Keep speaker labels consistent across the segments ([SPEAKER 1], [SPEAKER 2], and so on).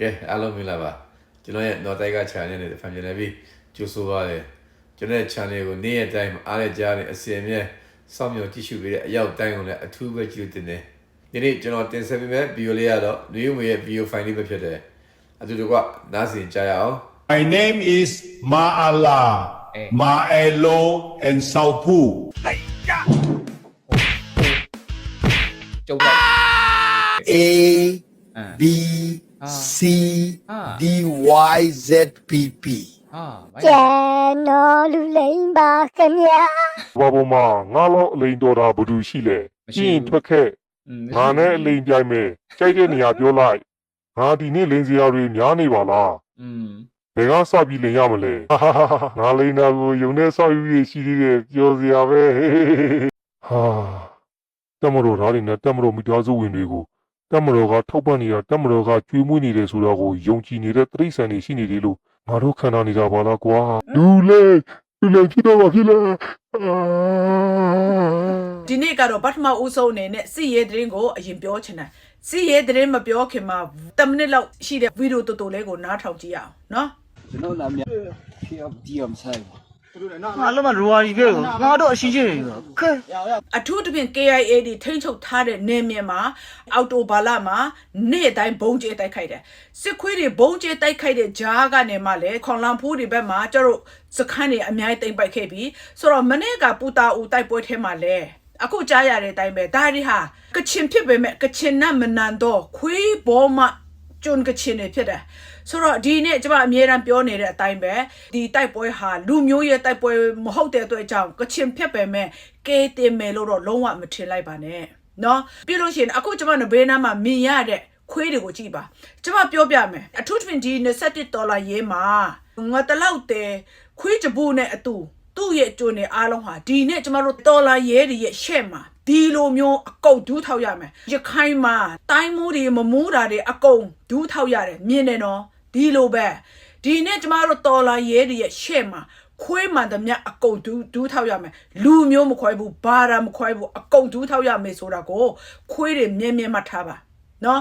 [SPEAKER 1] ကဲအားလုံးမင်္ဂလာပါကျွန်တော်ရဲ့ North Tiger Channel နဲ့ဖန်ပြနေပြီကြိုဆိုပါရစေကျွန်တော်ရဲ့ channel ကိုနေ့ရက်တိုင်းအားရကြားနေအစီအမြဲစောင့်မျှော်ကြည့်ရှုပေးတဲ့အရောက်တိုင်းကိုလည်းအထူးပဲကြည့်တင်တယ်ဒီနေ့ကျွန်တော်တင်ဆက်ပေးမယ့် video လေးကတော့လူမျိုးရဲ့ video file လေးပဲဖြစ်တယ်အတူတူကနားဆင်ကြရအောင်
[SPEAKER 2] My name is Maala, Maelo, and Saupu.
[SPEAKER 3] ကျုံလိုက်
[SPEAKER 4] A B C D Y Z P P.
[SPEAKER 5] ကျန်တော်လူလိမ်ပါခင်ဗျာ
[SPEAKER 6] ဘာပေါ်မှာငါလောက်အလိန်တော်တာဘာလို့ရှိလဲမရှိရင်ထွက်ခဲ့ငါနဲ့အလိန်ပြိုင်မယ်ကြိုက်တဲ့နေရာပြောလိုက်ငါဒီနေ့လိန်စရာတွေများနေပါလား
[SPEAKER 3] อืม
[SPEAKER 6] ဘယ်ကစပြီးလိန်ရမလဲဟာဟာဟာငါလိန်တာကိုယုံနဲ့ဆောက်ယူရရှိသေးတယ်ပြောစရာပဲဟာတမလို့ဓာတ်တွေနဲ့တမလို့မိသားစုဝင်တွေကို တမတော်ကထောက်ပံ့နေတာတမတော်ကကျွေးမွေးနေတယ်ဆိုတော့ကိုယုံကြည်နေတဲ့တိရစ္ဆာန်တွေရှိနေတယ်လို့ငါတို့ခံစားနေတာပါလားကွာလူလေလူလေဖြစ်တော့မဖြစ်လားအာ
[SPEAKER 7] ဒီနေ့ကတော့ပထမဦးဆုံးအနေနဲ့စီရဲသတင်းကိုအရင်ပြောချင်တယ်စီရဲသတင်းမပြောခင်မှာ10မိနစ်လောက်ရှိတဲ့ဗီဒီယိုတော်တော်လေးကိုနားထောင်ကြည့်ရအောင်နော်
[SPEAKER 8] ငါလုံးမ ရိုဝါရီခဲ့ကိုငါတော့အရှိရှိနေတော့ခဲ
[SPEAKER 7] အထူးသဖြင့် KIA ဒီထိန်းချုပ်ထားတဲ့နေမြေမှာအော်တိုဘာလမှာနေ့တိုင်းဘုံကျဲတိုက်ခိုက်တယ်စစ်ခွေးတွေဘုံကျဲတိုက်ခိုက်တဲ့ဂျားကနေမှလည်းခွန်လန်ဖူးတွေဘက်မှာကျတို့စခန်းတွေအများကြီးတိမ့်ပိုက်ခဲ့ပြီဆိုတော့မနေ့ကပူတာဦးတိုက်ပွဲထဲမှာလည်းအခုကြားရတဲ့အတိုင်းပဲဒါတွေဟာကချင်ဖြစ်ပေမဲ့ကချင်နဲ့မနန်တော့ခွေးဘောမကျွန်းကချင်နေဖြစ်တယ် ဆိုတော့ဒီနေ့ကျွန်မအမြဲတမ်းပြောနေတဲ့အတိုင်းပဲဒီတိုက်ပွဲဟာလူမျိုးရဲ့တိုက်ပွဲမဟုတ်တဲ့အတွက်ကြောင့်ကချင်ဖြစ်ပေမဲ့ကဲတင်မယ်လို့တော့လုံးဝမထင်လိုက်ပါနဲ့နော်ပြီးလို့ရှိရင်အခုကျွန်မနဘေးနားမှာမြင်ရတဲ့ခွေးတွေကိုကြည့်ပါကျွန်မပြောပြမယ်အထူးသဖြင့်ဒီ27ဒေါ်လာရေးမှာငါတလောက်တဲခွေးကြဘူးနဲ့အတူသူ့ရဲ့အကျိုးနဲ့အားလုံးဟာဒီနေ့ကျွန်တော်တို့ဒေါ်လာရဲတွေရဲ့ရှက်မှာဒီလိုမျိုးအကုတ်ဒူးထောက်ရမယ်ရခိုင်မှာတိုင်းမိုးတွေမမိုးတာတွေအကုတ်ဒူးထောက်ရတယ်မြင်တယ်နော် ဒီလိုပဲဒီနေ့ကျမတို့တော်လာရဲတွေရဲ့ရှေ့မှာခွေးမှန်သမျှအကုန်ဒူးဒူးထောက်ရမယ်လူမျိုးမခွဲဘူးဘာသာမခွဲဘူးအကုန်ဒူးထောက်ရမယ်ဆိုတာကိုခွေးတွေမြဲမြဲမှတ်ထားပါနော်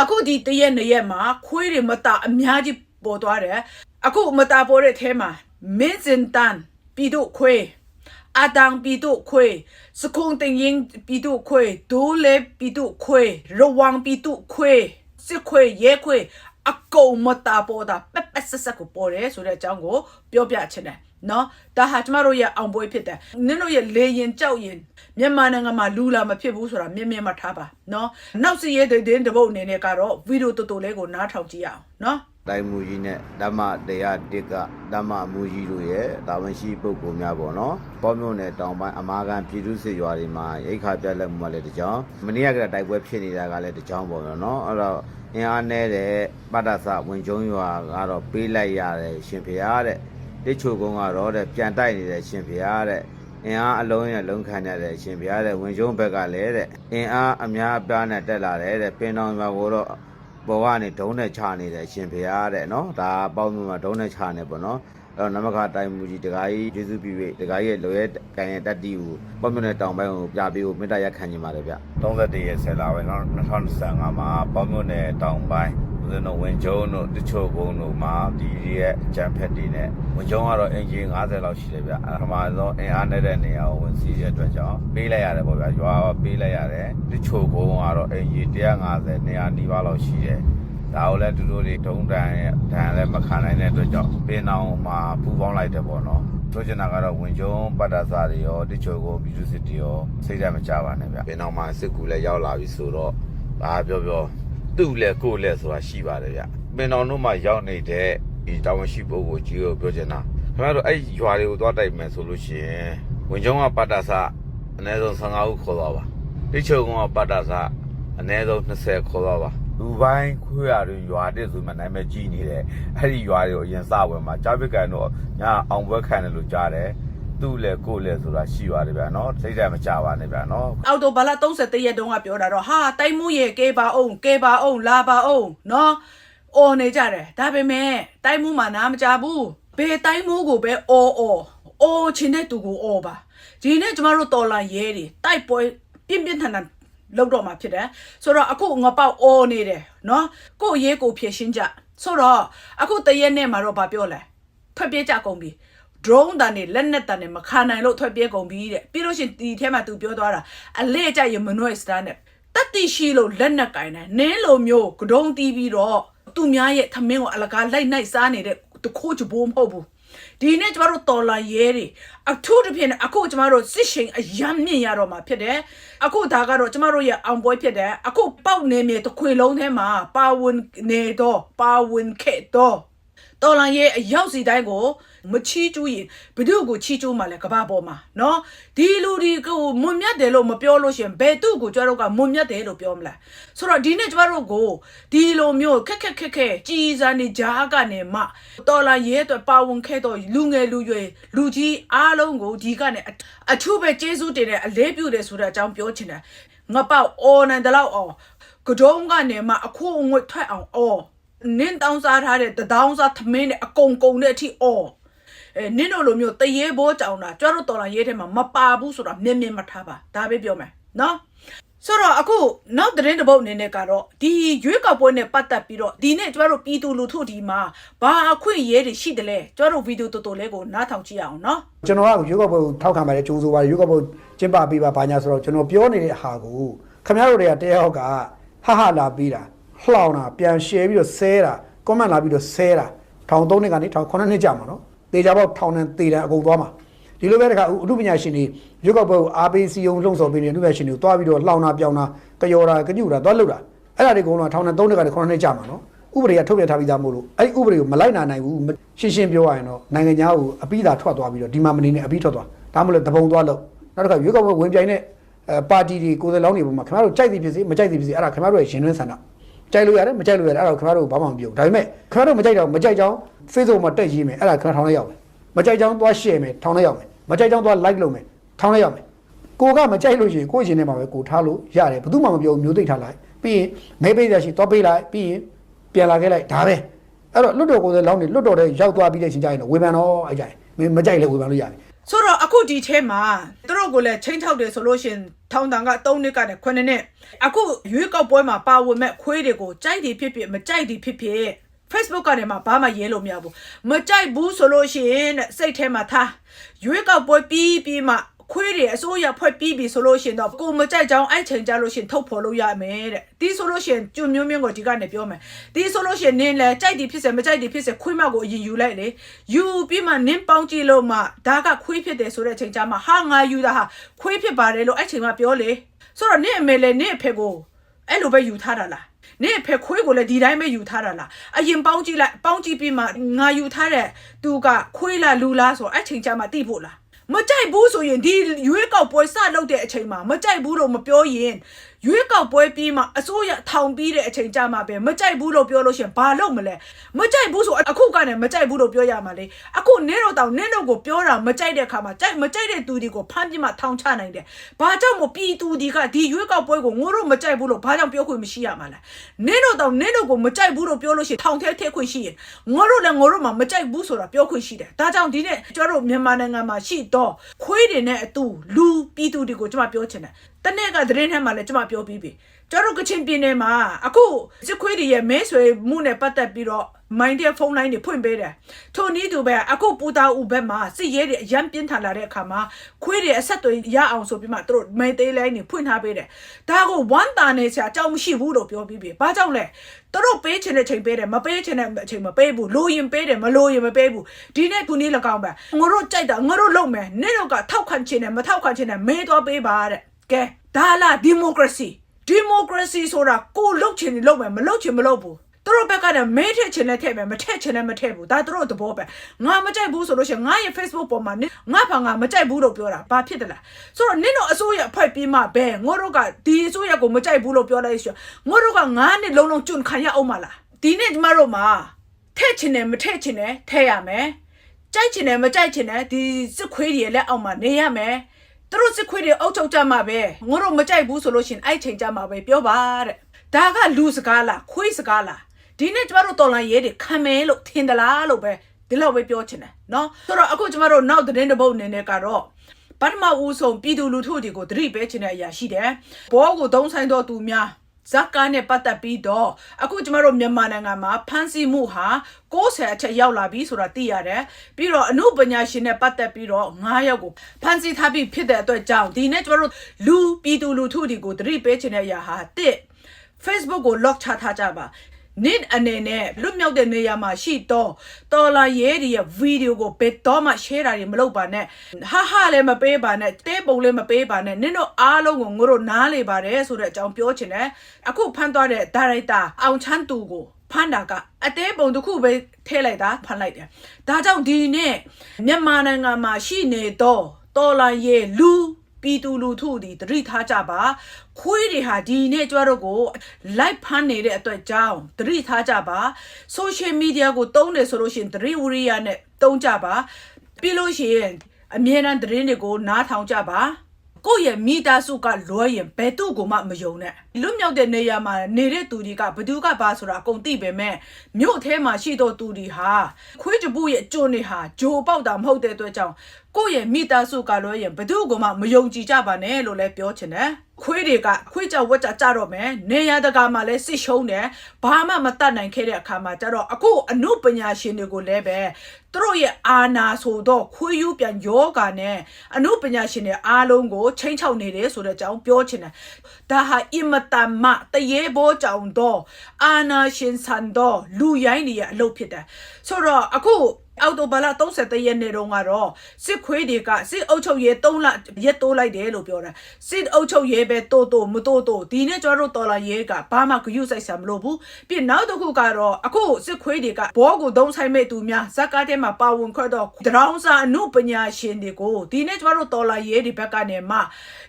[SPEAKER 7] အခုဒီတရက်နှစ်ရက်မှာခွေးတွေမတာအများကြီးပေါ်သွားတယ်အခုမတာပေါ်တဲ့အထဲမှာမင်းစင်တန်ပြည်သူခွေးအတန်ပြည်သူခွေးစခုံတင်ရင်ပြည်သူခွေးဒိုးလေပြည်သူခွေးရဝံပြည်သူခွေးစစ်ခွေးရဲခွေး အကုန်မတာပေါ်တာပက်ပက်ဆက်ဆက်ကိုပေါ်တယ်ဆိုတဲ့အကြောင်းကိုပြောပြချင်တယ် နော်ဒါဟာကျမတို့ရဲ့အောင်ပွဲဖြစ်တယ်နင်တို့ရဲ့လေရင်ကြောက်ရင်မြန်မာနိုင်ငံမှာလူလာမဖြစ်ဘူးဆိုတာမြင်မြင်မှထားပါနော်နောက်စီရဲ့တဲ့တပုတ်အနေနဲ့ကတော့ဗီဒီယိုတော်တော်လေးကိုနားထောင်ကြည့်ရအောင်နော်
[SPEAKER 9] တိုင်းမူကြီးနဲ့ဓမ္မတရားတစ်ကဓမ္မအမူကြီးတို့ရဲ့တာဝန်ရှိပုဂ္ဂိုလ်များပေါ့နော်။ပေါ်မြို့နယ်တောင်ပိုင်းအမာခံပြည်သူစစ်ရွာတွေမှာရိတ်ခါပြက်လက်မှုမှလည်းတစ်ကြောင်မနေ့ကတည်းကတိုက်ပွဲဖြစ်နေတာကလည်းတစ်ကြောင်ပေါ့နော်။အဲ့တော့အင်အားနဲ့ပတ္တသဝင်ကျုံရွာကတော့ပေးလိုက်ရတယ်ရှင်ဖေရတဲ့။ တိတ်ချိုကုန်းကတော့တဲ့ပြန်တိုက်နေတဲ့ရှင်ဖေရတဲ့အင်အားအလုံးနဲ့လုံးခံရတဲ့အရှင်ဖေရတဲ့ဝင်ကျုံဘက်ကလည်းတဲ့အင်အားအများအပြားနဲ့တက်လာတယ်တဲ့ပင်တော်ရွာကိုတော့ဘောကနေဒုံးနဲ့ချနေတယ်ရှင်ဖေရတဲ့နော်ဒါပေါ့မျိုးမှာဒုံးနဲ့ချနေပေါ့နော်အဲ့တော့နမခတိုင်မူကြီးတကားကြီးကျေးဇူးပြု၍တကားကြီးရဲ့လိုရဲကန်ရဲ့တက်တီကိုပေါ့မျိုးနဲ့တောင်ပိုင်းကိုပြပေးဖို့မေတ္တာရက်ခံနေပါတယ်ဗျ31ရက်ဆက်လာပဲနော်2025မှာပေါ့မျိုးနဲ့တောင်ပိုင်း ဦးဇင်းတို့ဝင်ကျုံတို့တချို့ကုန်းတို့မှာဒီရဲ့ဂျမ်ဖက်တွေနဲ့ဝင်ကျုံကတော့အင်ဂျင်90လောက်ရှိတယ်ဗျအဲ့ဒါမှတော့အင်အားနေတဲ့နေရာကိုဝင်စီးရတဲ့အတွက်ကြောင့်ပေးလိုက်ရတယ်ပေါ့ဗျရွာပေးလိုက်ရတယ်တချို့ကုန်းကတော့အင်ဂျင်150 200နီးပါးလောက်ရှိတယ်ဒါကိုလည်းသူတို့တွေဒုံတန်ရဲ့တန်လည်းမခံနိုင်တဲ့အတွက်ကြောင့်ပင်အောင်မှာပူပေါင်းလိုက်တယ်ပေါ့နော်ဆိုချင်တာကတော့ဝင်ကျုံပတ်တာစာတွေရောတိချိုကိုဘီလူစစ်တွေရောစိတ်ဓာတ်မကြပါနဲ့ဗျပင်အောင်မှာစစ်ကူလည်းရောက်လာပြီဆိုတော့ဘာပြောပြော သူ့လည်းကိုယ်လည်းဆိုတာရှိပါတယ်ဗျပင်အောင်တို့မှာရောက်နေတဲ့ဒီတာဝန်ရှိပုဂ္ဂိုလ်ကြီးကိုပြောချင်တာခင်ဗျားတို့အဲ့ရွာတွေကိုသွားတိုက်မယ်ဆိုလို့ရှိရင်ဝင်ကျုံကပတ်တာစာအနည်းဆုံး15ဦးခေါ်သွားပါတိချိုကပတ်တာစာအနည်းဆုံး20ခေါ်သွားပါလူပိုင်းခွေးရတွေရွာတဲ့ဆိုမှနာမည်ကြီးနေတယ်အဲ့ဒီရွာတွေကိုအရင်စဝင်မှာကြားပစ်ကန်တော့ညာအောင်ဘွက်ခံတယ်လို့ကြားတယ် သူ့လေကိုယ်လေဆိုတာရှိပါတယ်ဗျာနော်စိတ်ဓာတ်မကြပါနဲ့ဗျာနော်
[SPEAKER 7] အော်တိုဘာလ31ရက်တုန်းကပြောတာတော့ဟာတိုက်မှုရဲ့ကေပါအောင်ကေပါအောင်လာပါအောင်နော်အော်နေကြတယ်ဒါပေမဲ့တိုက်မှုမှာနားမကြဘူးဘယ်တိုက်မှုကိုပဲအော်အော်အော်ချင်းတဲ့သူကိုအော်ပါဒီနေ့ကျမတို့တော်လာရဲတွေတိုက်ပွဲပြင်းပြင်းထန်ထန်လောက်တော့မှာဖြစ်တယ်ဆိုတော့အခုငပေါက်အော်နေတယ်နော်ကိုယ့်ရေးကိုဖြည့်ရှင်းကြဆိုတော့အခုတရက်နဲ့မှာတော့ဗာပြောလဲထွက်ပြေးကြကုန်ပြီ drone တန်နေလက်နဲ့တန်နေမခံနိုင်လို့ထွက်ပြေးကုန်ပြီတဲ့ပြီးလို့ရှရင်ဒီထဲမှာသူပြောသွားတာအလေးကြရမနွဲ့စတာနဲ့တတ်တိရှိလို့လက်နဲ့ကင်တယ်နင်းလိုမျိုးကဒုံတီးပြီးတော့သူများရဲ့သမင်းကိုအလကားလိုက်နိုင်စားနေတဲ့တခိုးချဘိုးမဟုတ်ဘူးဒီနေ့ကျမတို့တော်လာရဲတွေအထူးသဖြင့်အခုကျမတို့စစ်ရှင်အယမ်းမြင့်ရတော့မှာဖြစ်တယ်အခုဒါကတော့ကျမတို့ရဲ့အောင်ပွဲဖြစ်တယ်အခုပေါက်နေမြေတစ်ခွေလုံးထဲမှာပါဝင်နေတော့ပါဝင်ခဲ့တော့တော်လာရဲအရောက်စီတိုင်းကို မချီးကျူးရင်ဘယ်သူကိုချီးကျူးမှလဲကဘာပေါ်မှာနော်ဒီလူဒီကိုမွန်မြတ်တယ်လို့မပြောလို့ရှရင်ဘယ်သူကိုကျမတို့ကမွန်မြတ်တယ်လို့ပြောမလားဆိုတော့ဒီနေ့ကျမတို့ကိုဒီလိုမျိုးခက်ခက်ခက်ခက်ကြီးစားနေကြားကနေမှတော်လာရဲအတွက်ပါဝင်ခဲ့တော့လူငယ်လူရွယ်လူကြီးအားလုံးကိုဒီကနေအအထူးပဲကျေးဇူးတင်တဲ့အလေးပြုတယ်ဆိုတဲ့အကြောင်းပြောချင်တယ်ငပေါက်အော်နန်တလောက်အော်ကဒုံးကနေမှအခုအငွေ့ထွက်အောင်အော်နင်းတောင်းစားထားတဲ့တဒေါင်းစားသမင်းနဲ့အကုန်ကုန်တဲ့အထိအော် အဲနင်းတို့လိုမျိုးတရေဘောကြောင်တာကြွားတို့တော်လာရေးထဲမှာမပါဘူးဆိုတာမြင်မြင်မထားပါဒါပဲပြောမယ်နော်ဆိုတော့အခုနောက်သတင်းတစ်ပုဒ်အနေနဲ့ကတော့ဒီရွေးကောက်ပွဲနဲ့ပတ်သက်ပြီးတော့ဒီနေ့ကျမတို့ပြည်သူလူထုဒီမှာဘာအခွင့်အရေးတွေရှိတယ်လဲကျမတို့ဗီဒီယိုတော်တော်လေးကိုနားထောင်ကြည့်အောင်နော်
[SPEAKER 10] ကျွန်တော်ကရွေးကောက်ပွဲကိုထောက်ခံပါတယ်ကြိုးဆိုပါတယ်ရွေးကောက်ပွဲကျင်းပပေးပါဘာညာဆိုတော့ကျွန်တော်ပြောနေတဲ့ဟာကိုခင်ဗျားတို့တွေကတယောက်ကဟဟလာပြီးတာလှောင်တာပြန် share ပြီးတော့ဆဲတာ comment လာပြီးတော့ဆဲတာထောင်3နှစ်ကနေထောင်9နှစ်ကြာမှာနော် တေချာပေါက်ထောင်နဲ့တေတံအကုန်သွားမှာဒီလိုပဲတခါဥပညာရှင်တွေရွေးကောက်ပွဲကိုအားပေးစီယုံလှုံ့ဆော်ပေးနေတဲ့ဥပညာရှင်တွေကိုတွားပြီးတော့လှောင်တာပြောင်းတာကြော်တာကြညူတာတွားလုပ်တာအဲ့ဒါတွေအကုန်လုံးထောင်နဲ့3နှစ်ကနေ9နှစ်ကြာမှာနော်ဥပဒေကထုတ်ပြန်ထားပြီးသားမို့လို့အဲ့ဒီဥပဒေကိုမလိုက်နာနိုင်ဘူးရှင်းရှင်းပြောရရင်တော့နိုင်ငံသားကိုအပိဓာထွက်သွားပြီးတော့ဒီမှာမနေနဲ့အပိထွက်သွားဒါမှမဟုတ်တပုံသွားလို့နောက်တစ်ခါရွေးကောက်ပွဲဝင်ပြိုင်တဲ့အဲပါတီတွေကိုယ်စားလောင်းတွေပေါ်မှာခင်ဗျားတို့ကြိုက်သည်ဖြစ်စေမကြိုက်သည်ဖြစ်စေအဲ့ဒါခင်ဗျားတို့ရဲ့ရှင်တွင်းဆန္ဒ ကြိုက်လို့ရတယ်မကြိုက်လို့ရတယ်အဲ့ဒါခင်ဗျားတို့ဘာမှမပြောဘူးဒါပေမဲ့ခင်ဗျားတို့မကြိုက်တော့မကြိုက်ကြောင်း Facebook မှာတက်ရေးမယ်အဲ့ဒါခင်ဗျားထောင်းလိုက်ရောက်မယ်မကြိုက်ကြောင်းသွား share မယ်ထောင်းလိုက်ရောက်မယ်မကြိုက်ကြောင်းသွား like လုပ်မယ်ထောင်းလိုက်ရောက်မယ်ကိုကမကြိုက်လို့ရှိရင်ကိုယ့်ရှင်ထဲမှာပဲကိုထားလို့ရတယ်ဘယ်သူမှမပြောဘူးမျိုးသိပ်ထားလိုက်ပြီးရင်မဲပေးရရှိသွားပေးလိုက်ပြီးရင်ပြန်လာခဲ့လိုက်ဒါပဲအဲ့တော့လွတ်တော်ကိုယ်စားလောင်းနေလွတ်တော်တဲ့ရောက်သွားပြီးတဲ့အချိန်ကျရင်တော့ဝေဖန်တော့အဲ့ကြရင်မင်းမကြိုက်လဲဝေဖန်လို့ရတယ်
[SPEAKER 7] ဆိုတော့အခုဒီထဲမှာသူတို့ကိုလည်းချင်းထောက်တယ်ဆိုလို့ရှရင်ထောင်တန်က3နှစ်ကနေ9နှစ်အခုရွေးကောက်ပွဲမှာပါဝင်မဲ့ခွေးတွေကိုကြိုက်တယ်ဖြစ်ဖြစ်မကြိုက်တယ်ဖြစ်ဖြစ် Facebook ကနေမှဘာမှရေးလို့မရဘူးမကြိုက်ဘူးဆိုလို့ရှိရင်တဲ့စိတ်ထဲမှာထားရွေးကောက်ပွဲပြီးပြီးမှ ခွေးတွေအစိုးရဖွဲ့ပြီးပြီဆိုလို့ရှိရင်တော့ကိုမကြိုက်ကြောင်းအဲ့ချိန်ကြလို့ရှိရင်ထုတ်ဖော်လို့ရမယ်တဲ့ဒီဆိုလို့ရှိရင်ကျွမျိုးမျိုးကိုဒီကနေပြောမယ်ဒီဆိုလို့ရှိရင်နင်းလဲကြိုက်တယ်ဖြစ်စေမကြိုက်တယ်ဖြစ်စေခွေးမကိုအရင်ယူလိုက်လေယူပြီးမှနင်းပေါင်းကြည့်လို့မှဒါကခွေးဖြစ်တယ်ဆိုတဲ့အချိန်ကြမှာဟာငါယူတာဟာခွေးဖြစ်ပါတယ်လို့အဲ့ချိန်မှာပြောလေဆိုတော့နင့်အမေလေနင့်အဖေကိုအဲ့လိုပဲယူထားတာလားနင့်အဖေခွေးကိုလည်းဒီတိုင်းပဲယူထားတာလားအရင်ပေါင်းကြည့်လိုက်ပေါင်းကြည့်ပြီးမှငါယူထားတဲ့သူကခွေးလားလူလားဆိုတော့အဲ့ချိန်ကြမှာသိဖို့လား မကြိုက်ဘူးဆိုရင်ဒီရွေးကောက်ပွဲစလုပ်တဲ့အချိန်မှာမကြိုက်ဘူးလို့မပြောရင်ရွေးကောက်ပွဲပြီးမှအစိုးရထောင်ပြီးတဲ့အချိန်ကြမှာပဲမကြိုက်ဘူးလို့ပြောလို့ရှရင်ဘာလုပ်မလဲမကြိုက်ဘူးဆိုအခုကလည်းမကြိုက်ဘူးလို့ပြောရမှာလေအခုနင်းတို့တောင်နင်းတို့ကိုပြောတာမကြိုက်တဲ့အခါမှာကြိုက်မကြိုက်တဲ့သူတွေကိုဖမ်းပြီးမှထောင်ချနိုင်တယ်ဘာကြောင့်မပြည်သူတွေကဒီရွေးကောက်ပွဲကိုငို့တို့မကြိုက်ဘူးလို့ဘာကြောင့်ပြောခွင့်မရှိရမှာလဲနင်းတို့တောင်နင်းတို့ကိုမကြိုက်ဘူးလို့ပြောလို့ရှရင်ထောင်ထဲထည့်ခွင့်ရှိရင်ငို့တို့လည်းငို့တို့မှမကြိုက်ဘူးဆိုတာပြောခွင့်ရှိတယ်ဒါကြောင့်ဒီနေ့ကျွန်တော်တို့မြန်မာနိုင်ငံမှာရှိတော့ခွေးတွေနဲ့အတူလူပြည်သူတွေကိုကျွန်မပြောချင်တယ် တနေ့ကသတင်းထဲမှာလည်းကျွန်မပြောပြီးပြီကျွန်တော်တို့ကချင်ပြည်နယ်မှာအခုစစ်ခွေးတွေရဲ့မဲဆွေမှုနဲ့ပတ်သက်ပြီးတော့မိုင်းတဲ့ဖုန်းလိုင်းတွေဖွင့်ပေးတယ်ထိုနည်းတူပဲအခုပူတာဦးဘက်မှာစစ်ရဲတွေအရန်ပြင်းထန်လာတဲ့အခါမှာခွေးတွေအဆက်တွေရအောင်ဆိုပြီးမှသူတို့မဲသေးလိုင်းတွေဖွင့်ထားပေးတယ်ဒါကိုဝမ်းတာနေစရာအကြောင်းမရှိဘူးလို့ပြောပြီးပြီဘာကြောင့်လဲသူတို့ပေးချင်တဲ့ချိန်ပေးတယ်မပေးချင်တဲ့အချိန်မပေးဘူးလိုရင်ပေးတယ်မလိုရင်မပေးဘူးဒီနေ့ခုနေ့၎င်းပဲငါတို့ကြိုက်တာငါတို့လုပ်မယ်နေ့တော့ကထောက်ခံချင်တယ်မထောက်ခံချင်တယ်မဲတော့ပေးပါတဲ့ ကဲဒါလားဒီမိုကရေစီဒီမိုကရေစီဆိုတာကိုလုတ်ချင်တယ်လုပ်မယ်မလုတ်ချင်မလုပ်ဘူးသူတို့ဘက်ကလည်းမဲထည့်ချင်တဲ့ထည့်မယ်မထည့်ချင်တဲ့မထည့်ဘူးဒါသူတို့သဘောပဲငါမကြိုက်ဘူးဆိုလို့ရှိရင်ငါရဲ့ Facebook ပေါ်မှာနင်ငါဘာငါမကြိုက်ဘူးလို့ပြောတာဘာဖြစ်တယ်လဲဆိုတော့နင်တို့အစိုးရအဖွဲ့ပြီးမှဘဲငါတို့ကဒီအစိုးရကိုမကြိုက်ဘူးလို့ပြောလိုက်ရှင်ငါတို့ကငါနဲ့လုံးလုံးကျွန်းခံရအောင်မလားဒီနေ့ကျမတို့မှာထည့်ချင်တယ်မထည့်ချင်တယ်ထည့်ရမယ်ကြိုက်ချင်တယ်မကြိုက်ချင်တယ်ဒီစစ်ခွေးတွေလည်းအောက်မှာနေရမယ် သူတို့စစ်ခွေးတွေအုပ်ချုပ်ကြမှာပဲငါတို့မကြိုက်ဘူးဆိုလို့ရှင်အဲ့ချိန်ကြမှာပဲပြောပါတဲ့ဒါကလူစကားလားခွေးစကားလားဒီနေ့ကျမတို့တော်လန်ရဲတွေခံမယ်လို့ထင်သလားလို့ပဲဒီလောက်ပဲပြောချင်တယ်နော်ဆိုတော့အခုကျမတို့နောက်သတင်းတစ်ပုတ်အနေနဲ့ကတော့ပထမဦးဆုံးပြည်သူလူထုတွေကိုသတိပေးချင်တဲ့အရာရှိတယ်ဘောကိုသုံးဆိုင်တော်သူများ ဇက်ကားနဲ့ပတ်သက်ပြီးတော့အခုကျမတို့မြန်မာနိုင်ငံမှာဖမ်းဆီးမှုဟာ60အထက်ရောက်လာပြီဆိုတာသိရတယ်ပြီးတော့အမှုပညာရှင်နဲ့ပတ်သက်ပြီးတော့9ယောက်ကိုဖမ်းဆီးထားပြီးဖြစ်တဲ့အတွက်ကြောင့်ဒီနေ့ကျမတို့လူပြည်သူလူထုတွေကိုသတိပေးခြင်းတဲ့အရာဟာတစ် Facebook ကို lock ချထားကြပါ နစ်အနေနဲ့လွတ်မြောက်တဲ့နေရာမှာရှိတော့တော်လာရဲဒီရဲ့ဗီဒီယိုကိုဘယ်တော့မှ share တာတွေမလုပ်ပါနဲ့ဟာဟာလည်းမပေးပါနဲ့တဲပုံလည်းမပေးပါနဲ့နင်တို့အားလုံးကိုငါတို့နားလေပါတယ်ဆိုတဲ့အကြောင်းပြောချင်တယ်အခုဖမ်းသွားတဲ့ဒါရိုက်တာအောင်ချမ်းသူကိုဖမ်းတာကအသေးပုံတစ်ခုပဲထည့်လိုက်တာဖမ်းလိုက်တယ်ဒါကြောင့်ဒီနေ့မြန်မာနိုင်ငံမှာရှိနေတော့တော်လာရဲလူ ပြည်သူလူထုဒီတတိထားကြပါခွေးတွေဟာဒီနေ့ကြွားတော့ကို live ဖမ်းနေတဲ့အတွက်ကြောင့်တတိထားကြပါ social media ကိုတုံးတယ်ဆိုလို့ရှိရင်တတိဝရိယနဲ့တုံးကြပါပြီးလို့ရှိရင်အမြဲတမ်းသတင်းတွေကိုနားထောင်ကြပါ ကိုယ့်ရဲ့မိသားစုကလွဲရင်ဘယ်သူ့ကိုမှမယုံနဲ့လွတ်မြောက်တဲ့နေရာမှာနေတဲ့သူတွေကဘသူကဘာဆိုတာအကုန်သိပေမဲ့မြို့ထဲမှာရှိတော့သူတွေဟာခွေးကြပုရဲ့အကျိုးနေဟာဂျိုပေါက်တာမဟုတ်တဲ့အတွက်ကြောင့်ကိုယ့်ရဲ့မိသားစုကလွဲရင်ဘသူ့ကိုမှမယုံကြည်ကြပါနဲ့လို့လည်းပြောချင်တယ် ခွေးတွေကခွေးကြောက်ဝက်ကြကြတော့မယ်နေရတကာမှာလည်းစစ်ရှုံးတယ်ဘာမှမတတ်နိုင်ခဲ့တဲ့အခါမှာကျတော့အခုအမှုပညာရှင်တွေကိုလည်းပဲသူတို့ရဲ့အာနာဆိုတော့ခွေးယူပြန်ယောဂာနဲ့အမှုပညာရှင်တွေအားလုံးကိုချိန်ချောက်နေတယ်ဆိုတဲ့အကြောင်းပြောချင်တယ်ဒါဟာအင်မတန်မှတရေဘောကြောင့်တော့အာနာရှင်ဆန်တော့လူရိုင်းတွေရဲ့အလုပ်ဖြစ်တယ်ဆိုတော့အခု အောက်တိုဘာလ31ရက်နေ့တုန်းကတော့စစ်ခွေးတွေကစစ်အုပ်ချုပ်ရေး3လရက်တိုးလိုက်တယ်လို့ပြောတာစစ်အုပ်ချုပ်ရေးပဲတိုးတိုးမတိုးတိုးဒီနေ့ကျွန်တော်တို့တော်လာရေးကဘာမှဂရုစိုက်စရာမလိုဘူးပြီးနောက်တစ်ခုကတော့အခုစစ်ခွေးတွေကဘောကိုသုံးဆိုင်မဲ့သူများဇက်ကားထဲမှာပါဝင်ခွက်တော့ဒရောင်းစာအမှုပညာရှင်တွေကိုဒီနေ့ကျွန်တော်တို့တော်လာရေးဒီဘက်ကနေမှ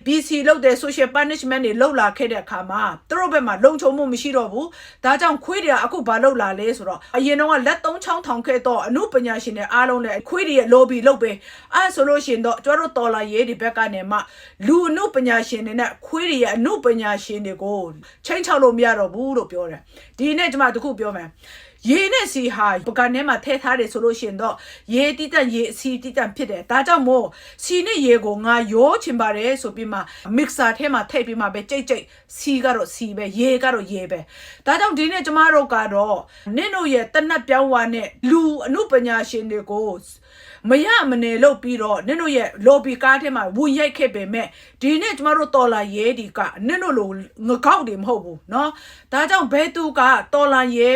[SPEAKER 7] BC လောက်တဲ့ social punishment တွေလောက်လာခဲ့တဲ့အခါမှာသူတို့ဘက်မှာလုံခြုံမှုမရှိတော့ဘူးဒါကြောင့်ခွေးတွေကအခုဘာလောက်လာလဲဆိုတော့အရင်တော့လက်သုံးချောင်းထောင်ခဲ့တော့အမှုပညာရှင်တွေအားလုံးလည်းခွေးတွေရဲ့ lobby လုပ်ပဲအဲဆိုလို့ရှိရင်တော့ကျွန်တော်တို့တော်လာရေးဒီဘက်ကနေမှလူအမှုပညာရှင်တွေနဲ့ခွေးတွေရဲ့အမှုပညာရှင်တွေကိုချိန်ချောက်လို့မရတော့ဘူးလို့ပြောတယ်ဒီနေ့ကျွန်မတခုပြောမယ် ရေနဲ့စီဟာပကံထဲမှာထည့်ထားတယ်ဆိုလို့ရှိရင်တော့ရေတိတန့်ရေအစီတိတန့်ဖြစ်တယ်ဒါကြောင့်မို့စီနဲ့ရေကိုငါရောချင်ပါတယ်ဆိုပြီးမှ mixer ထဲမှာထည့်ပြီးမှပဲကြိတ်ကြိတ်စီကတော့စီပဲရေကတော့ရေပဲဒါကြောင့်ဒီနေ့ကျမတို့ကတော့နင့်တို့ရဲ့တနတ်ပြောင်းဝါနဲ့လူအမှုပညာရှင်တွေကို မရမနေလို့ပြီးတော့နင်တို့ရဲ့ lobby ကားထဲမှာဝင်ရိုက်ခဲ့ပေမဲ့ဒီနေ့ကျမတို့တော်လာရဲဒီကနင်တို့လိုငကောက်တွေမဟုတ်ဘူးเนาะဒါကြောင့်ဘဲသူကတော်လာရဲ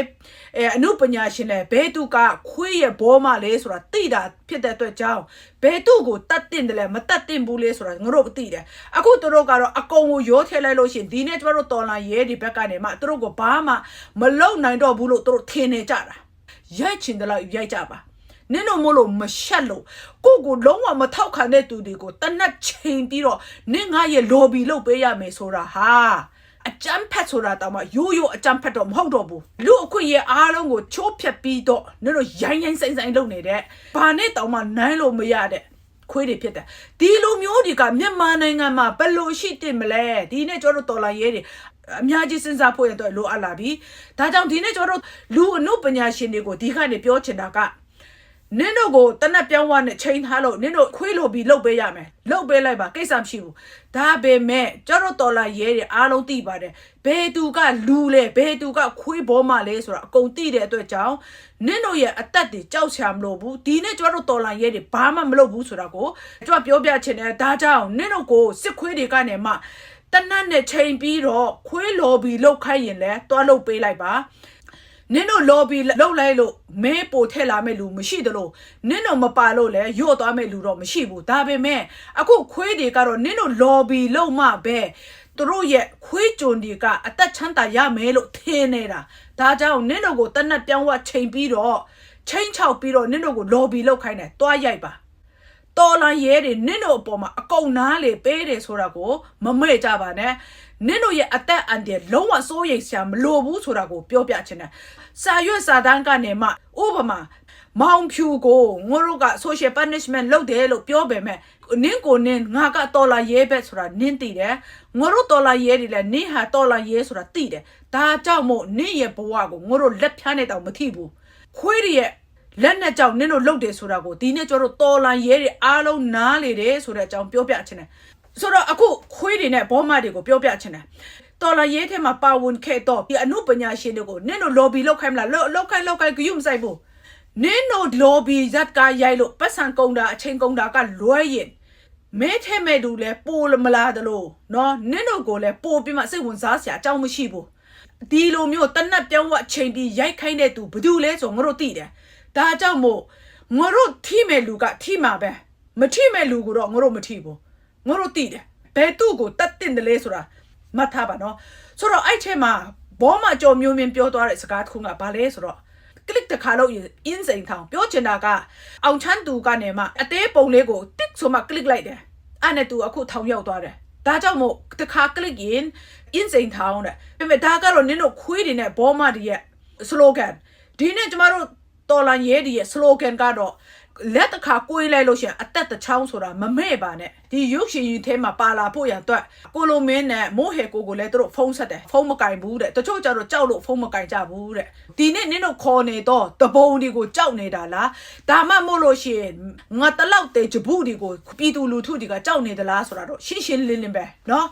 [SPEAKER 7] အဲအမှုပညာရှင်လဲဘဲသူကခွေးရဲ့ဘောမလဲဆိုတာသိတာဖြစ်တဲ့အတွက်ကြောင့်ဘဲသူကိုတတ်တင်တယ်လဲမတတ်တင်ဘူးလေဆိုတာငါတို့သိတယ်အခုသူတို့ကတော့အကုန်ကိုရိုးထည့်လိုက်လို့ရှရင်ဒီနေ့ကျမတို့တော်လာရဲဒီဘက်ကနေမှသူတို့ကိုဘာမှမလုံနိုင်တော့ဘူးလို့သူတို့ထင်နေကြတာရိုက်ချင်တယ်လို့ရိုက်ကြပါနင်တို့မလို့မရှက်လို့ကိုကိုလုံးဝမထောက်ခံတဲ့သူတွေကိုတနတ်ချိန်ပြီးတော့နင်ငါရဲ့ lobby လုပ်ပေးရမယ်ဆိုတာဟာ အကြမ်းဖက်ဆိုတာတောင်မှရိုးရိုးအကြမ်းဖက်တော့မဟုတ်တော့ဘူးလူအခွင့်ရဲ့အားလုံးကိုချိုးဖျက်ပြီးတော့နင်တို့ရိုင်းရိုင်းဆိုင်ဆိုင်လုပ်နေတဲ့ဘာနဲ့တောင်မှနိုင်လို့မရတဲ့ခွေးတွေဖြစ်တယ်ဒီလိုမျိုးတွေကမြန်မာနိုင်ငံမှာဘယ်လိုရှိတင်မလဲဒီနေ့ကျွန်တော်တို့တော်လာရဲတွေအများကြီးစဉ်းစားဖို့ရတော့လိုအပ်လာပြီဒါကြောင့်ဒီနေ့ကျွန်တော်တို့လူအမှုပညာရှင်တွေကိုဒီကနေပြောချင်တာက နင်တို့ကိုတနက်ပြောင်းဝနဲ့ချိန်ထားလို့နင်တို့ခွေးလိုပြီးလှုပ်ပေးရမယ်လှုပ်ပေးလိုက်ပါကိစ္စမရှိဘူးဒါပေမဲ့ကျတော့တော်လာရဲတယ်အားလုံးသိပါတယ်ဘယ်သူကလူလဲဘယ်သူကခွေးဘောမလဲဆိုတာအကုန်သိတဲ့အတွက်ကြောင့်နင်တို့ရဲ့အသက်တွေကြောက်ချာမလို့ဘူးဒီနေ့ကျတော့တော်လာရဲတယ်ဘာမှမလုပ်ဘူးဆိုတာကိုကျပြောပြချင်တယ်ဒါကြောင့်နင်တို့ကိုစစ်ခွေးတွေကနေမှတနတ်နဲ့ချိန်ပြီးတော့ခွေးလော်ပြီးလှုပ်ခိုင်းရင်လဲတွားလှုပ်ပေးလိုက်ပါ နင်တို့ lobby လောက်လိုက်လို့မဲပိုထည့်လာမဲ့လူမရှိသလိုနင်တို့မပါလို့လဲရော့သွားမဲ့လူတော့မရှိဘူးဒါပေမဲ့အခုခွေးတွေကတော့နင်တို့ lobby လောက်မှပဲသူတို့ရဲ့ခွေးကြုံတွေကအသက်ချမ်းသာရမယ်လို့ထင်နေတာဒါကြောင့်နင်တို့ကိုတနတ်ပြောင်းဝချိန်ပြီးတော့ချိန်ချောက်ပြီးတော့နင်တို့ကို lobby လောက်ခိုင်းတယ်တွားရိုက်ပါတော်လန်ရဲတွေနင့်တို့အပေါ်မှာအကုန်နားလေပေးတယ်ဆိုတာကိုမမေ့ကြပါနဲ့နင့်တို့ရဲ့အသက်အန္တရာယ်လုံးဝစိုးရိမ်စရာမလိုဘူးဆိုတာကိုပြောပြချင်တယ် စာရွက်စာတမ်းကနေမှဥပမာမောင်ဖြူကိုငိုတို့က social punishment လုပ်တယ်လို့ပြောပေမဲ့နင့်ကိုနင့်ငါကတော်လာရဲပဲဆိုတာနင့်သိတယ်ငိုတို့တော်လာရဲတွေလည်းနင့်ဟာတော်လာရဲဆိုတာသိတယ်ဒါကြောင့်မို့နင့်ရဲ့ဘဝကိုငိုတို့လက်ဖြားနေတော့မထိဘူးခွေးတွေရဲ့လက်နဲ့ကြောင့်နင်တို့လှုပ်တယ်ဆိုတာကိုဒီနေ့ကျတော့တော်လန်ရဲတွေအားလုံးနားလေတယ်ဆိုတဲ့အကြောင်းပြောပြချင်တယ်ဆိုတော့အခုခွေးတွေနဲ့ဘောမတွေကိုပြောပြချင်တယ် တော်လန်ရဲထဲမှာပါဝင်ခဲ့တော့ဒီအမှုပညာရှင်တွေကိုနင်တို့ lobby လောက်ခိုင်းမလားလောက်ခိုင်းလောက်ခိုင်းကြည့်မဆိုင်ဘူးနင်တို့ lobby ဇက်ကရိုက်လို့ပတ်စံကုန်တာအချိန်ကုန်တာကလွဲရင်မဲထဲမဲ့သူလဲပိုမလားတလို့နော်နင့်တို့ကိုလဲပိုပြီးမှစိတ်ဝင်စားစရာအကြောင်းမရှိဘူးဒီလိုမျိုးတနတ်ပြောင်းဝချိန်ပြီးရိုက်ခိုင်းတဲ့သူဘယ်သူလဲဆိုငါတို့သိတယ်ဒါကြောင့်မို့ငါတို့ထိမဲ့လူကထိမှာပဲမထိမဲ့လူကိုတော့ငါတို့မထိဘူးငါတို့သိတယ်ဘယ်သူ့ကိုတတ်တင်တယ်လဲဆိုတာ မှတ်ထားပါနော်ဆိုတော့အဲ့ထဲမှာဘောမကြော်မျိုးမြင်ပြောသွားတဲ့စကားတစ်ခုကဘာလဲဆိုတော့ click တစ်ခါလို့အင်းစိန်ထောင်ပြောချင်တာကအောင်ချမ်းသူကနေမှအသေးပုံလေးကိုတစ်ဆိုမှ click လိုက်တယ်အဲ့နဲ့သူအခုထောင်ရောက်သွားတယ်ဒါကြောင့်မို့တစ်ခါ click ရင်အင်းစိန်ထောင်တဲ့ပေမဲ့ဒါကတော့နင်တို့ခွေးတွေနဲ့ဘောမတွေရဲ့ slogan ဒီနေ့ကျမတို့တော်လန်ရဲတွေရဲ့ slogan ကတော့ လက်တစ်ခါကိုွေးလိုက်လို့ရှိရင်အသက်တစ်ချောင်းဆိုတာမမဲ့ပါနဲ့ဒီရုပ်ရှင်ကြီးထဲမှာပါလာဖို့ရန်အတွက်ကိုလိုမင်းနဲ့မိုးဟေကိုကိုလည်းသူတို့ဖုန်းဆက်တယ်ဖုန်းမကင်ဘူးတဲ့တချို့ကျတော့ကြောက်လို့ဖုန်းမကင်ကြဘူးတဲ့ဒီနေ့နင်တို့ခေါ်နေတော့တပုံတွေကိုကြောက်နေတာလားဒါမှမို့လို့ရှိရင်ငါတလောက်တဲ့ဂျဘူးတွေကိုပြည်သူလူထုတွေကကြောက်နေသလားဆိုတာတော့ရှင်းရှင်းလင်းလင်းပဲเนาะ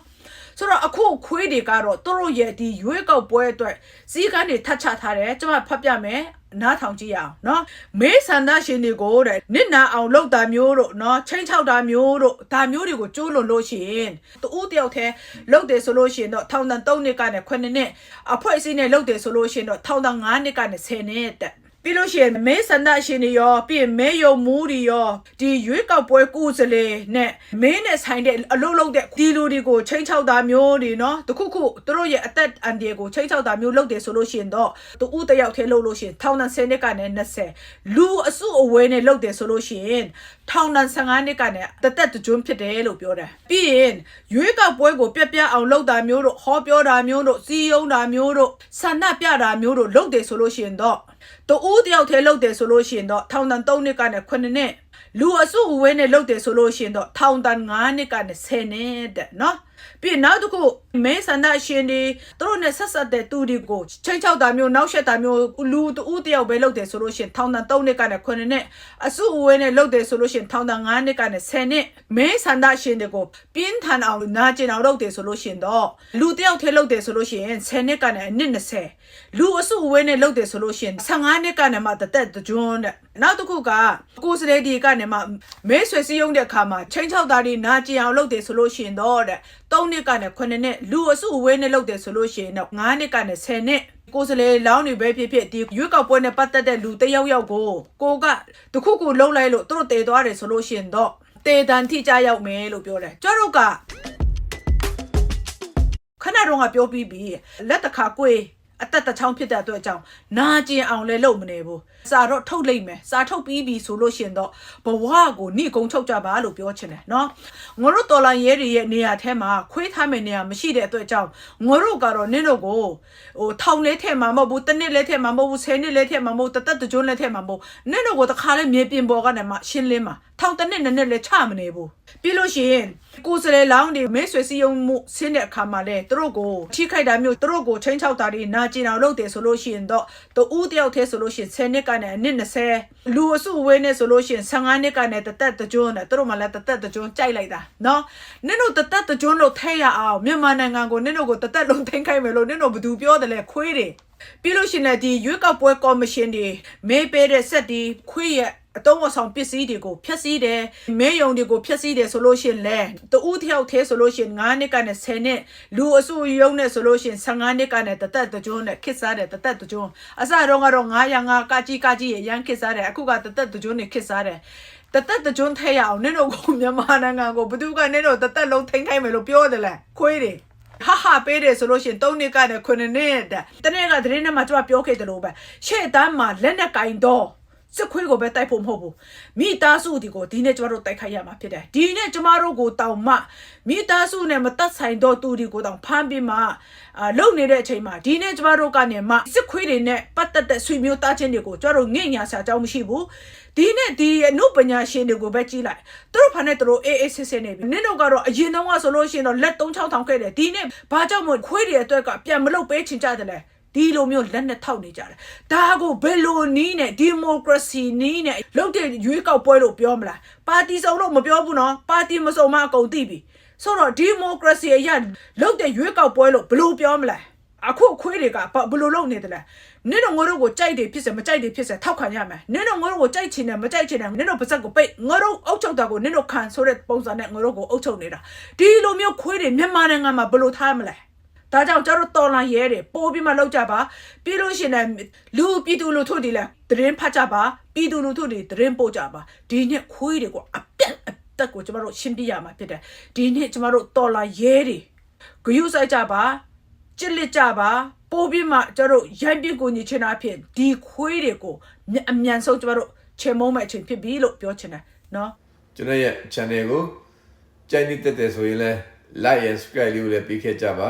[SPEAKER 7] ဆိုတော့အခုခွေးတွေကတော့သူတို့ရဲ့ဒီရွေးကောက်ပွဲအတွက်စီးကန်းတွေထတ်ချထားတယ်ကျွန်မဖတ်ပြမယ် နားထောင်ကြည့်ရအောင်နော်မေးဆန္ဒရှင်တွေကိုတဲ့နစ်နာအောင်လုပ်တာမျိုးတို့နော်ချင်းချောက်တာမျိုးတို့ဒါမျိုးတွေကိုကျိုးလွန်လို့ရှိရင်တူတယောက်တည်းလုပ်တယ်ဆိုလို့ရှိရင်တော့ထောင်တန်3နှစ်ကနေ9နှစ်အဖွဲ့အစည်းနဲ့လုပ်တယ်ဆိုလို့ရှိရင်တော့ထောင်တန်9နှစ်ကနေ10နှစ်တက် ပြီးလို့ရှိရင်မဲဆန္ဒရှင်တွေရောပြီးရင်မဲယုံမူတွေရောဒီရွေးကောက်ပွဲကုစလေနဲ့မင်းနဲ့ဆိုင်တဲ့အလုပ်လုပ်တဲ့ဒီလူတွေကိုချိန်ချောက်တာမျိုးတွေနော်တခုခုသူတို့ရဲ့အသက်အန္တရာယ်ကိုချိန်ချောက်တာမျိုးလုပ်တယ်ဆိုလို့ရှိရင်တော့တူဦးတယောက်ထဲလုပ်လို့ရှိရင်ထောင်ဒဏ်10နှစ်ကနေ20လူအစုအဝေးနဲ့လုပ်တယ်ဆိုလို့ရှိရင်ထောင်ဒဏ်15နှစ်ကနေတသက်တကြွန်းဖြစ်တယ်လို့ပြောတယ်ပြီးရင်ရွေးကောက်ပွဲကိုပြက်ပြက်အောင်လုပ်တာမျိုးတို့ဟောပြောတာမျိုးတို့စီယုံတာမျိုးတို့ဆန္ဒပြတာမျိုးတို့လုပ်တယ်ဆိုလို့ရှိရင်တော့ တူဦးတယောက်တည်းလှုပ်တယ်ဆိုလို့ရှိရင်တော့ထောင်တန်3နှစ်ကနေ9နှစ်လူအစုအဝေးနဲ့လှုပ်တယ်ဆိုလို့ရှိရင်တော့ထောင်တန်9နှစ်ကနေ10နှစ်တဲ့နော် ပြီးရင်နောက်တစ်ခုမဲဆန္ဒရှင်တွေသူတို့နဲ့ဆက်ဆက်တဲ့သူတွေကိုချိန်ချောက်တာမျိုးနောက်ဆက်တာမျိုးလူတူဦးတယောက်ပဲလှုပ်တယ်ဆိုလို့ရှိရင်ထောင်တန်3နှစ်ကနေ9နှစ်အစုအဝေးနဲ့လှုပ်တယ်ဆိုလို့ရှိရင်ထောင်တန်9နှစ်ကနေ10နှစ်မဲဆန္ဒရှင်တွေကိုပြင်းထန်အောင်နာကျင်အောင်လုပ်တယ်ဆိုလို့ရှိရင်တော့လူတယောက်ထဲလှုပ်တယ်ဆိုလို့ရှိရင်10နှစ်ကနေအနည်း20လူအစုအဝေးနဲ့လှုပ်တယ်ဆိုလို့ရှိရင်15နှစ်ကနေမှတသက်တကြွန်းတဲ့ နောက်တစ်ခုကကိုယ်စလေဒီကနေမှမဲဆွေစည်းရုံးတဲ့အခါမှာချင်းချောက်သားတွေနာကျင်အောင်လုပ်တယ်ဆိုလို့ရှိရင်တော့တဲ့3နှစ်ကနေ9နှစ်လူအစုအဝေးနဲ့လှုပ်တယ်ဆိုလို့ရှိရင်တော့9နှစ်ကနေ10နှစ်ကိုယ်စလေလောင်းနေပဲဖြစ်ဖြစ်ဒီရွေးကောက်ပွဲနဲ့ပတ်သက်တဲ့လူတစ်ယောက်ယောက်ကိုကိုကတခုခုလှုပ်လိုက်လို့သူတို့တည်သွားတယ်ဆိုလို့ရှိရင်တော့တေတန်ထိကြရောက်မယ်လို့ပြောတယ်ကျတို့ကခဏတော့ငါပြောပြီးပြီလက်တစ်ခါကိုယ် အသက်တစ်ချောင်းဖြစ်တဲ့အတွက်ကြောင့်နာကျင်အောင်လည်းလုပ်မနေဘူးစာတော့ထုတ်လိုက်မယ်စာထုတ်ပြီးပြီဆိုလို့ရှရင်တော့ဘဝကိုနှိကုံချုပ်ကြပါလို့ပြောချင်တယ်နော်ငါတို့တော်လန်ရဲတွေရဲ့နေရာထဲမှာခွေးထားမယ့်နေရာမရှိတဲ့အတွက်ကြောင့်ငါတို့ကတော့နင်းတို့ကိုဟိုထောင်လေးထဲမှာမဟုတ်ဘူးတစ်နှစ်လေးထဲမှာမဟုတ်ဘူးဆယ်နှစ်လေးထဲမှာမဟုတ်တသက်တကြွန်းလေးထဲမှာမဟုတ်နင်းတို့ကိုတခါလေးမြေပြင်ပေါ်ကနေမှရှင်းလင်းမှာ ထောင်တစ်နှစ်နှစ်နှစ်လေးချမနေဘူးပြီးလို့ရှိရင်ကိုယ်စလေလောင်းတွေမဲဆွေစည်းရုံမှုဆင်းတဲ့အခါမှာလေသူတို့ကိုထိခိုက်တာမျိုးသူတို့ကိုချင်းချောက်တာတွေနာကျင်အောင်လုပ်တယ်ဆိုလို့ရှိရင်တော့တူဦးတယောက်တည်းဆိုလို့ရှိရင်10နှစ်ကနေအနည်း20လူအစုအဝေးနဲ့ဆိုလို့ရှိရင်15နှစ်ကနေတသက်တကြွန်းနဲ့သူတို့မှလည်းတသက်တကြွန်းကြိုက်လိုက်တာနော်နင်တို့တသက်တကြွန်းလို့ထဲရအောင်မြန်မာနိုင်ငံကိုနင်တို့ကိုတသက်လုံးထိန်ခိုင်းမယ်လို့နင်တို့ဘယ်သူပြောတယ်လဲခွေးတွေပြီးလို့ရှိရင်လည်းဒီရွေးကောက်ပွဲကော်မရှင်တွေမေးပေးတဲ့ဆက်ဒီခွေးရဲ့ အတုံးအဆောင်ပစ္စည်းတွေကိုဖျက်ဆီးတယ်မဲယုံတွေကိုဖျက်ဆီးတယ်ဆိုလို့ရှိရင်လဲတူးတယောက်သေးဆိုလို့ရှိရင်9နှစ်ကနေ10နှစ်လူအစုယုံနဲ့ဆိုလို့ရှိရင်15နှစ်ကနေတသက်တကြွန်းနဲ့ခစ်စားတယ်တသက်တကြွန်းအစတော့ကတော့900 9ကကြီးကကြီးရန်ခစ်စားတယ်အခုကတသက်တကြွန်းနဲ့ခစ်စားတယ်တသက်တကြွန်းထဲရအောင်နင်တို့ကိုမြန်မာနိုင်ငံကိုဘသူကနင်တို့တသက်လုံးထိန်ခိုင်းမယ်လို့ပြောတယ်လဲခွေးတယ်ဟာဟာပေးတယ်ဆိုလို့ရှိရင်၃နှစ်ကနေ9နှစ်တဲ့တနေ့ကသတင်းထဲမှာကျွန်မပြောခဲ့တယ်လို့ပဲရှေ့တန်းမှာလက်နဲ့ကင်တော့ စစ်ခွေးကိုပဲတိုက်ဖို့မဟုတ်ဘူးမိသားစုဒီကိုဒီနေ့ကျမတို့တိုက်ခိုက်ရမှာဖြစ်တယ်ဒီနေ့ကျမတို့ကိုတောင်မှမိသားစုနဲ့မသက်ဆိုင်တော့သူဒီကိုတောင်ဖမ်းပြီးမှအာလုံနေတဲ့အချိန်မှာဒီနေ့ကျမတို့ကနေမှစစ်ခွေးတွေနဲ့ပတ်သက်တဲ့ဆွေမျိုးသားချင်းတွေကိုကျမတို့ငင့်ညာဆာကြောင်းမရှိဘူးဒီနေ့ဒီအနုပညာရှင်တွေကိုပဲကြည့်လိုက်သူတို့ဖာနဲ့သူတို့အေးအေးဆေးဆေးနေပြီနင်တို့ကတော့အရင်တုန်းကဆိုလို့ရှိရင်တော့လက်3 6ထောင်ခဲ့တယ်ဒီနေ့ဘာကြောင့်မို့ခွေးတွေအတွက်ကပြန်မလုပ်ပေးချင်ကြတယ်လဲ ဒီလိုမျိုးလက်နဲ့ထောက်နေကြတယ်ဒါကိုဘယ်လိုနီးနဲ့ဒီမိုကရေစီနီးနဲ့လုပ်တဲ့ရွေးကောက်ပွဲလို့ပြောမလားပါတီစုံလို့မပြောဘူးနော်ပါတီမစုံမအကုန်သိပြီဆိုတော့ဒီမိုကရေစီအရလုပ်တဲ့ရွေးကောက်ပွဲလို့ဘယ်လိုပြောမလဲအခုအခွေးတွေကဘဘယ်လိုလုပ်နေတယ်လဲနင်တို့ငါတို့ကိုကြိုက်တယ်ဖြစ်စေမကြိုက်တယ်ဖြစ်စေထောက်ခံရမယ်နင်တို့ငါတို့ကိုကြိုက်ချင်တယ်မကြိုက်ချင်တယ်နင်တို့ပါဇက်ကိုပိတ်ငါတို့အုပ်ချုပ်တာကိုနင်တို့ခံဆိုတဲ့ပုံစံနဲ့ငါတို့ကိုအုပ်ချုပ်နေတာဒီလိုမျိုးခွေးတွေမြန်မာနိုင်ငံမှာဘယ်လိုထားမလဲ ဒါကြောင့်ကျတို့တော်လာရဲတယ်ပိုးပြီးမှလောက်ကြပါပြီးလို့ရှရင်လည်းလူပြည်သူလူထုတွေလည်းသတင်းဖတ်ကြပါပြည်သူလူထုတွေသတင်းပို့ကြပါဒီနှစ်ခွေးတွေကအပြက်အတက်ကိုကျမတို့ရှင်းပြရမှာဖြစ်တယ်ဒီနှစ်ကျမတို့တော်လာရဲတယ်ဂယုစိုက်ကြပါကြစ်လက်ကြပါပိုးပြီးမှကျတို့ရိုက်ပြစ်ကိုညီချင်တာဖြစ်ဒီခွေးတွေကိုအမြန်ဆုံးကျမတို့ချေမုံမဲ့အချိန်ဖြစ်ပြီလို့ပြောချင်တယ်နော်
[SPEAKER 1] ကျွန်တော်ရဲ့ channel ကိုကြိုက်နေတဲ့တဲ့ဆိုရင်လည်း like and subscribe လေးကိုလည်းပေးခဲ့ကြပါ